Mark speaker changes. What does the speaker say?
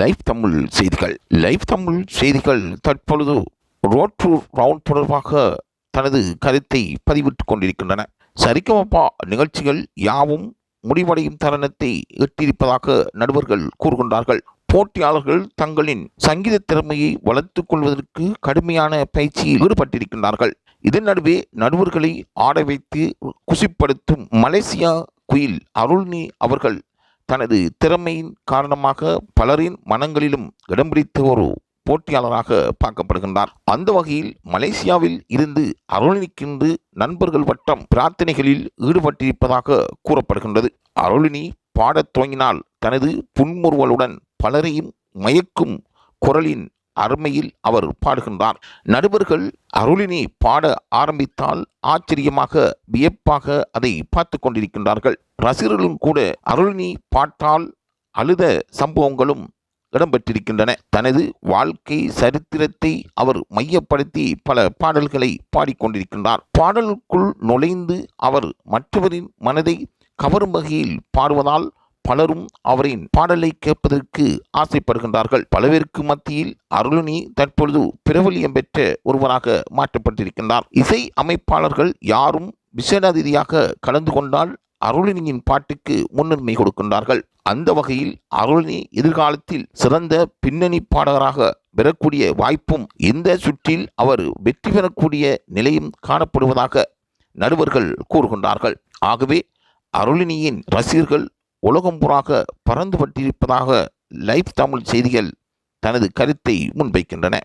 Speaker 1: Live Tamil செய்திகள் live Tamil செய்திகள் தற்பொழுது ரோட் ரவுண்ட் தொடர்பாக தனது கருத்தை பதிவிட்டுக் கொண்டிருக்கின்றன. சரிகமப்பா நிகழ்ச்சிகள் யாவும் முடிவடையும் தருணத்தை எட்டியிருப்பதாக நடுவர்கள் கூறுகின்றார்கள். போட்டியாளர்கள் தங்களின் சங்கீத திறமையை வளர்த்துக் கொள்வதற்கு கடுமையான பயிற்சியில் ஈடுபட்டிருக்கின்றார்கள். இதன் நடுவே நடுவர்களை ஆட வைத்து குசிப்படுத்தும் மலேசியா குயில் அருள்னி அவர்கள் தனது திறமையின் காரணமாக பலரின் மனங்களிலும் இடம் பிடித்த ஒரு போட்டியாளராக பார்க்கப்படுகின்றார். அந்த வகையில் மலேசியாவில் இருந்து அருளினிக்கின்று நண்பர்கள் வட்டம் பிரார்த்தனைகளில் ஈடுபட்டிருப்பதாக கூறப்படுகின்றது. அருளினி பாடத் துவங்கினால் தனது புன்முறுவலுடன் பலரையும் மயக்கும் குரலின் அருமையில் அவர் பாடுகின்றார். நடுவர்கள் அருளினி பாட ஆரம்பித்தால் ஆச்சரியமாக வியப்பாக அதை பார்த்து கொண்டிருக்கின்றார்கள். ரசிகர்களும் கூட அருளினி பாட்டால் அழுத சம்பவங்களும் இடம்பெற்றிருக்கின்றன. தனது வாழ்க்கை சரித்திரத்தை அவர் மையப்படுத்தி பல பாடல்களை பாடிக்கொண்டிருக்கின்றார். பாடலுக்குள் நுழைந்து அவர் மற்றவரின் மனதை கவரும் வகையில் பாடுவதால் பலரும் அவரின் பாடலை கேட்பதற்கு ஆசைப்படுகின்றார்கள். பலவிற்கு மத்தியில் அருளினி தற்பொழுது பிரபலியம் பெற்ற ஒருவராக மாற்றப்பட்டிருக்கின்றார். இசை அமைப்பாளர்கள் யாரும் விசேடாதிதியாக கலந்து கொண்டால் அருளினியின் பாட்டுக்கு முன்னுரிமை கொடுக்கின்றார்கள். அந்த வகையில் அருளினி எதிர்காலத்தில் சிறந்த பின்னணி பாடகராக பெறக்கூடிய வாய்ப்பும் இந்த சுற்றில் அவர் வெற்றி பெறக்கூடிய நிலையும் காணப்படுவதாக நடுவர்கள் கூறுகின்றார்கள். ஆகவே அருளினியின் ரசிகர்கள் உலகம் புறாக பறந்து பட்டிருப்பதாக லைவ் தமிழ் செய்திகள் தனது கருத்தை முன்வைக்கின்றன.